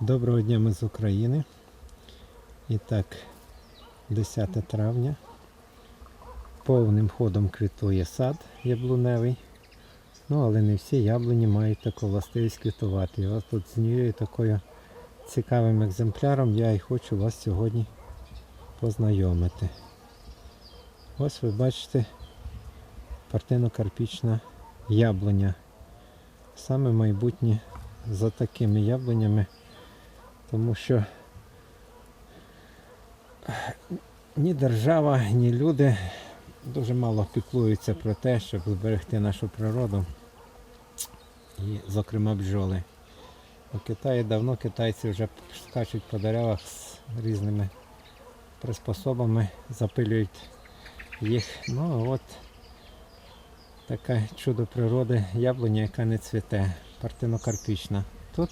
Доброго дня ми з України. І так, 10 травня. Повним ходом квітує сад яблуневий. Ну, але не всі яблуні мають таку властивість квітувати. І вас тут з нею такою цікавим екземпляром я і хочу вас сьогодні познайомити. Ось ви бачите партино-карпічна яблуня. Саме майбутнє за такими яблунями тому що ні держава, ні люди дуже мало піклуються про те, щоб зберегти нашу природу і, зокрема, бджоли. У Китаї давно китайці вже скачуть по деревах з різними приспособами, запилюють їх. Ну от таке чудо природи, яблуня, яка не цвіте, партинокарпічна. Тут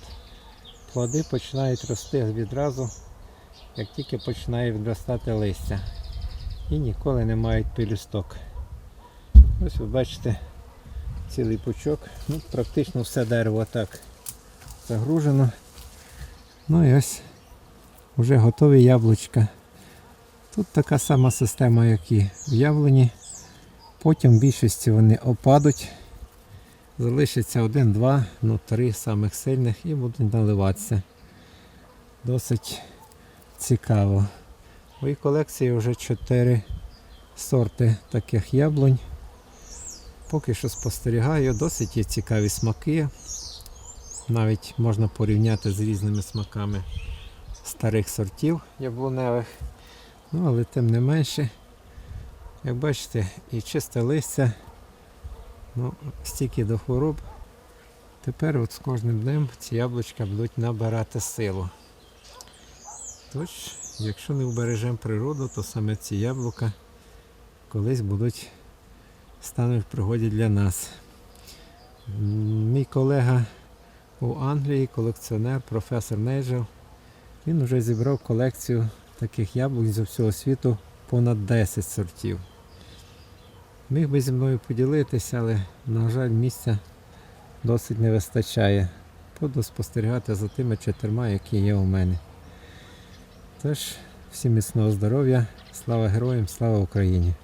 плоди починають рости відразу, як тільки починає відростати листя. І ніколи не мають пелюсток. Ось ви бачите цілий пучок. Ну, практично все дерево так загружено. Ну і ось вже готові яблучка. Тут така сама система, як і в яблуні. Потім в більшості вони опадуть. Залишиться один-два, ну три самих сильних і будуть наливатися. Досить цікаво. В моїй колекції вже чотири сорти таких яблунь. Поки що спостерігаю, досить є цікаві смаки. Навіть можна порівняти з різними смаками старих сортів яблуневих. Ну, але тим не менше, як бачите, і чисте листя. Ну, стільки до хвороб. Тепер от з кожним днем ці яблучка будуть набирати силу. Тож, якщо не вбережемо природу, то саме ці яблука колись будуть стануть в пригоді для нас. Мій колега у Англії, колекціонер, професор Нейджел, він вже зібрав колекцію таких яблук зі всього світу понад 10 сортів. Міг би зі мною поділитися, але, на жаль, місця досить не вистачає. Буду спостерігати за тими чотирма, які є у мене. Тож, всім міцного здоров'я, слава героям, слава Україні!